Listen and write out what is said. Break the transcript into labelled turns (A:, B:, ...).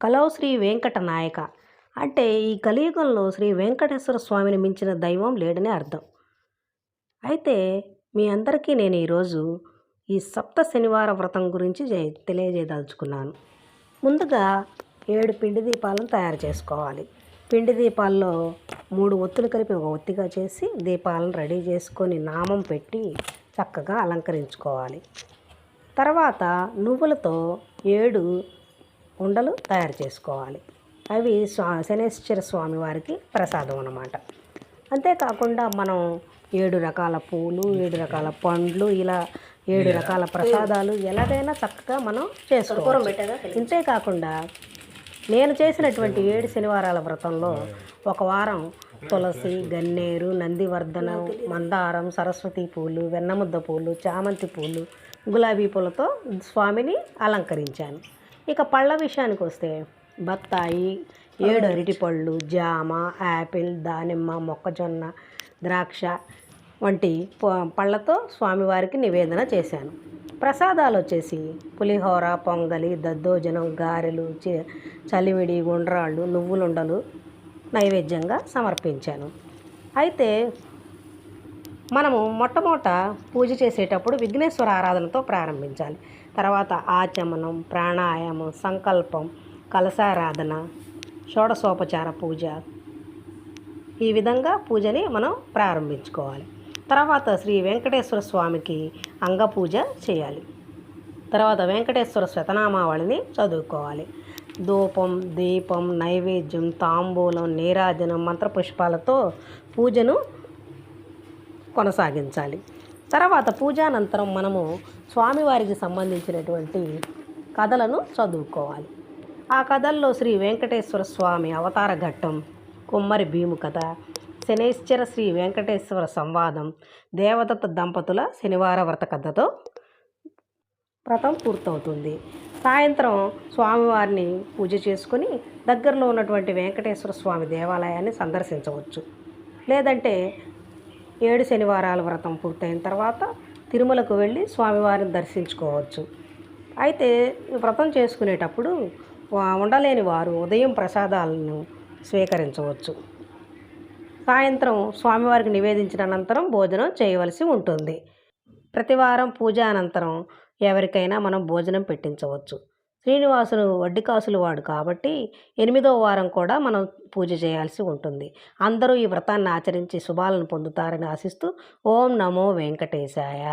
A: కలౌ శ్రీ వెంకట నాయక అంటే ఈ కలియుగంలో శ్రీ వెంకటేశ్వర స్వామిని మించిన దైవం లేడని అర్థం. అయితే మీ అందరికీ నేను ఈరోజు ఈ సప్త శనివార వ్రతం గురించి తెలియజేయదలుచుకున్నాను. ముందుగా ఏడు పిండి దీపాలను తయారు చేసుకోవాలి. పిండి దీపాల్లో మూడు ఒత్తులు కలిపి ఒక ఒత్తిగా చేసి దీపాలను రెడీ చేసుకొని నామం పెట్టి చక్కగా అలంకరించుకోవాలి. తర్వాత నువ్వులతో ఏడు ఉండలు తయారు చేసుకోవాలి. అవి స్వా శనేశ్వర స్వామి వారికి ప్రసాదం అన్నమాట. అంతేకాకుండా మనం ఏడు రకాల పూలు ఏడు రకాల పండ్లు ఇలా ఏడు రకాల ప్రసాదాలు ఎలాగైనా చక్కగా మనం చేసుకోవాలి ఇంతేకాకుండా నేను చేసినటువంటి ఏడు శనివారాల వ్రతంలో ఒక వారం తులసి గన్నేరు నందివర్ధనం మందారం సరస్వతి పూలు వెన్నముద్ద పూలు చామంతి పూలు గులాబీ పూలతో స్వామిని అలంకరించాను. ఇక పళ్ళ విషయానికి వస్తే బత్తాయి ఏడు అరటిపళ్ళు జామ యాపిల్ దానిమ్మ మొక్కజొన్న ద్రాక్ష వంటి ప- పళ్ళతో స్వామివారికి నివేదన చేశాను. ప్రసాదాలు వచ్చేసి పులిహోర పొంగలి దద్దోజనం గారెలు చలివిడి గుండ్రాళ్ళు నువ్వులుండలు నైవేద్యంగా సమర్పించాను. అయితే మనము మొట్టమొదట పూజ చేసేటప్పుడు విఘ్నేశ్వర ఆరాధనతో ప్రారంభించాలి. తర్వాత ఆచమనం ప్రాణాయామం సంకల్పం కలశారాధన షోడశోపచార పూజ. ఈ విధంగా పూజని మనం ప్రారంభించుకోవాలి. తర్వాత శ్రీ వెంకటేశ్వర స్వామికి అంగ పూజ చేయాలి. తర్వాత వెంకటేశ్వర శతనామావళిని చదువుకోవాలి. ధూపం దీపం నైవేద్యం తాంబూలం నీరాజనం మంత్రపుష్పాలతో పూజను కొనసాగించాలి. తర్వాత పూజానంతరం మనము స్వామివారికి సంబంధించినటువంటి కథలను చదువుకోవాలి. ఆ కథల్లో శ్రీ వెంకటేశ్వర స్వామి అవతార ఘట్టం కుమ్మరి భీము కథ శనేశ్వర శ్రీ వెంకటేశ్వర సంవాదం దేవదత్త దంపతుల శనివార వ్రత కథతో వ్రతం పూర్తవుతుంది. సాయంత్రం స్వామివారిని పూజ చేసుకుని దగ్గరలో ఉన్నటువంటి వెంకటేశ్వర స్వామి దేవాలయాన్ని సందర్శించవచ్చు. లేదంటే ఏడు శనివారాల వ్రతం పూర్తయిన తర్వాత తిరుమలకు వెళ్ళి స్వామివారిని దర్శించుకోవచ్చు. అయితే వ్రతం చేసుకునేటప్పుడు ఉండలేని వారు ఉదయం ప్రసాదాలను స్వీకరించవచ్చు. సాయంత్రం స్వామివారికి నివేదించిన అనంతరం భోజనం చేయవలసి ఉంటుంది. ప్రతివారం పూజ అనంతరం ఎవరికైనా మనం భోజనం పెట్టించవచ్చు. శ్రీనివాసులు వడ్డికాసులు వాడు కాబట్టి ఎనిమిదో వారం కూడా మనం పూజ చేయాల్సి ఉంటుంది. అందరూ ఈ వ్రతాన్ని ఆచరించి శుభాలను పొందుతారని ఆశిస్తూ ఓం నమో వెంకటేశాయ.